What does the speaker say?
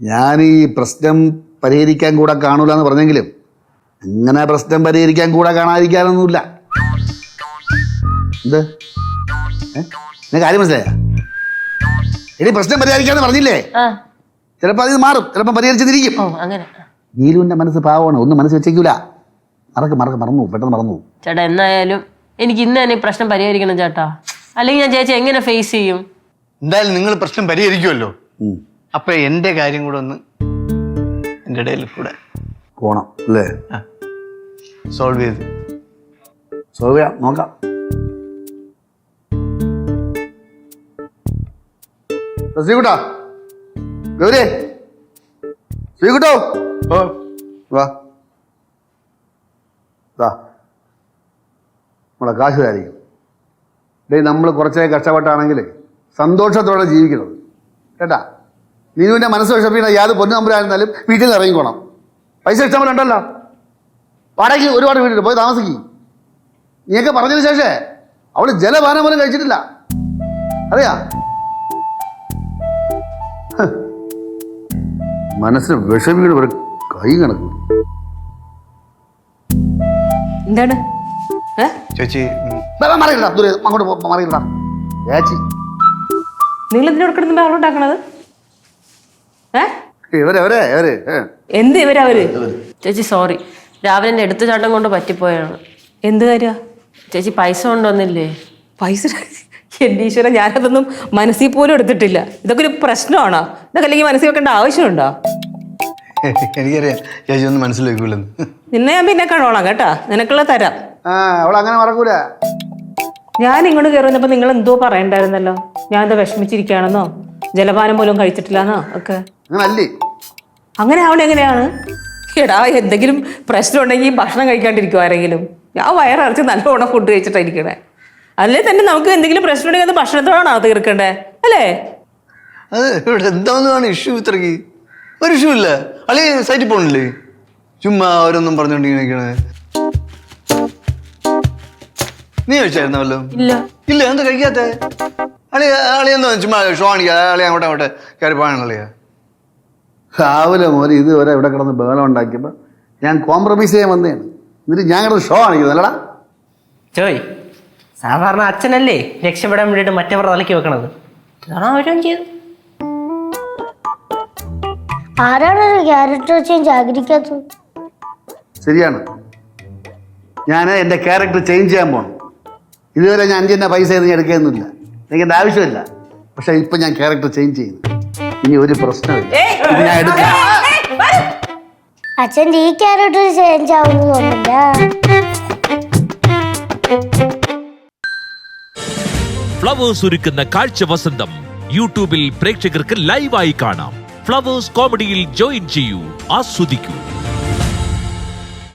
ഞാൻ ഈ പ്രശ്നം പരിഹരിക്കാൻ കൂടെ കാണൂല എന്ന് പറഞ്ഞെങ്കിലും അങ്ങനെ പ്രശ്നം പരിഹരിക്കാൻ കൂടെ കാണാതിരിക്കാനൊന്നുമില്ല. എന്ത്? ഏ? കാര്യം മനസ്സിലായ? ഇനി പ്രശ്നം പരിഹരിക്കാന്ന് പറഞ്ഞില്ലേ? ചിലപ്പോൾ അത് മാറും. ചിലപ്പോൾ പരിഹരിച്ചെന്നിരിക്കും. നീലുവിന്റെ മനസ്സ് പാവമാണ്. ഒന്നും മനസ്സ് വെച്ചേക്കൂല. മറക്ക് മറക്ക് മറന്നു. പെട്ടെന്ന് മറന്നു. ചേട്ടാ എന്നായാലും എനിക്ക് ഇന്ന് തന്നെ പ്രശ്നം പരിഹരിക്കണം ചേട്ടാ. അല്ലെങ്കിൽ ഞാൻ ചേച്ചി എങ്ങനെ ഫേസ് ചെയ്യും? എന്തായാലും നിങ്ങൾ പ്രശ്നം പരിഹരിക്കുമല്ലോ. ഉം. അപ്പൊ എന്റെ കാര്യം കൂടെ ഒന്ന് എന്റെ ഇടയിൽ കൂടെ പോണം അല്ലേ? സോൾവ് ചെയ്ത്. സോൾവ് ചെയ്യാം നോക്കാം. ശ്രീകുട്ടാ ഗൗരി ശ്രീകുട്ടോ? ഓ വാ. വാ നമ്മളെ കാശ് തരായിരിക്കും ഡേ നമ്മൾ കുറച്ചേ കഷ്ടപ്പെട്ടാണെങ്കിൽ സന്തോഷത്തോടെ ജീവിക്കണം. കേട്ടാ? നീനുവിന്റെ മനസ്സ് വിഷപ്പിക്കുന്ന യാതൊരു പൊന്നു നമ്പരായിരുന്നാലും വീട്ടിൽ നിന്ന് ഇറങ്ങിക്കോണം. പൈസ ഇഷ്ടം ഉണ്ടല്ലോ. വാടകയ്ക്ക് ഒരുപാട് വീട്ടിൽ പോയി താമസിക്കും. നീയൊക്കെ പറഞ്ഞതിന് ശേഷേ അവൾ ജലപാനം പോലും കഴിച്ചിട്ടില്ല. അറിയാ. മനസ്സിന് വിഷമീട് ഒരു കൈ കണക്ക്. എന്താണ്? ചേച്ചി മറിയില്ല അങ്ങോട്ട് മറിയില്ല ചേച്ചി നിങ്ങൾ എന്തിനോട് കിടന്ന് ബഹളം എന്ത് ഇവരവര് ചേച്ചി സോറി രാവിലെ എടുത്തു ചാട്ടം കൊണ്ട് പറ്റിപ്പോയാണ്. എന്ത് കാര്യ? ചേച്ചി പൈസ കൊണ്ടുവന്നില്ലേ? പൈസ? എന്റെ ഈശ്വര ഞാനതൊന്നും മനസ്സിൽ പോലും എടുത്തിട്ടില്ല. ഇതൊക്കെ ഒരു പ്രശ്നമാണോ? ഇതൊക്കെ അല്ലെങ്കിൽ മനസ്സിൽ വെക്കേണ്ട ആവശ്യമുണ്ടോ? എനിക്കറിയാം. ചേച്ചി ഒന്നും മനസ്സിലാക്കൂലെന്ന് നിന്നെ ഞാൻ പിന്നെ കാണോളാം കേട്ടാ. നിനക്കുള്ള തരാം. അവൾ അങ്ങനെ മറക്കൂല. ഞാൻ ഇങ്ങോട്ട് കയറി വന്നപ്പോ നിങ്ങൾ എന്തോ പറയണ്ടായിരുന്നല്ലോ? ഞാൻ എന്താ വിഷമിച്ചിരിക്കുകയാണെന്നോ? ജലപാനം പോലും കഴിച്ചിട്ടില്ലെന്നോ? ഒക്കെ. അങ്ങനെ അല്ലേ അങ്ങനെ ആവണ എങ്ങനെയാണ്? എടാ എന്തെങ്കിലും പ്രശ്നം ഉണ്ടെങ്കിൽ ഭക്ഷണം കഴിക്കാണ്ടിരിക്കും ആരെങ്കിലും? ഞാൻ വയറിറച്ച് നല്ലോണം ഫുഡ് കഴിച്ചിട്ടായിരിക്കണേ. അല്ലേ തന്നെ നമുക്ക് എന്തെങ്കിലും പ്രശ്നം ഉണ്ടെങ്കിൽ അത് ഭക്ഷണത്തോടാണോ തീർക്കണ്ടേ? അല്ലേ? അത് ഇവിടെ എന്താണ് ഇഷ്യൂ ഇത്രക്ക് ഒരു ഇഷ്യൂ ഇല്ല. അല്ലേ സൈറ്റിൽ പോണില്ലേ? ചുമ്മാ അവരൊന്നും പറഞ്ഞോണ്ടിരിക്കണേ നീ കഴിച്ചായിരുന്നോ വല്ലതും? ഇല്ല. ഇല്ല എന്താ കഴിക്കാത്ത? അളി അളി എന്താ ചുമ്മാ ഷോ കാണിക്കാ. അളി അങ്ങോട്ടെ അങ്ങോട്ടെ കയറി പോകാനുള്ളിയാ രാവിലെ മുതൽ ഇതുവരെ ഇവിടെ കിടന്ന് ബഹളം ഉണ്ടാക്കിയപ്പോൾ ഞാൻ കോംപ്രമൈസ് ചെയ്യാൻ വന്നതാണ്. എന്നിട്ട് ഞാൻ കിടന്ന് ഷോ കാണിക്കുന്നത് അല്ലടാ. ചോയ് സാധാരണ അച്ഛനല്ലേ രക്ഷപ്പെടാൻ വേണ്ടിയിട്ട് മറ്റവർ തലക്കി വെക്കണത്? ഇതാണ് അവരും ചെയ്ത് ആരാണ് ഒരു ക്യാരക്ടർ ചേഞ്ച് ആഗ്രഹിക്കാത്തത്? ശരിയാണ്. ഞാൻ എന്റെ ക്യാരക്ടർ ചേഞ്ച് ചെയ്യാൻ പോകണം ഇതുവരെ ഞാൻ അഞ്ചിന്റെ പൈസ ഒന്നും എടുക്കുകയൊന്നുമില്ല എനിക്ക് എന്റെ ആവശ്യമില്ല. പക്ഷേ ഇപ്പം ഞാൻ ക്യാരക്ടർ ചേഞ്ച് ചെയ്തു ഇനി ഒരു പ്രശ്നമില്ല. ഇത് ഞാൻ എടുക്കാം. അച്ഛന്റെ ഈ ക്യാരക്ടർ ചേഞ്ച് ആവുന്നു തോന്നില്ല ഫ്ലവേഴ്സ് ഒരുക്കുന്ന കാഴ്ച വസന്തം യൂട്യൂബിൽ പ്രേക്ഷകർക്ക് ലൈവായി കാണാം. ഫ്ലവേഴ്സ് കോമഡിയിൽ ജോയിൻ ചെയ്യൂ ആസ്വദിക്കൂ.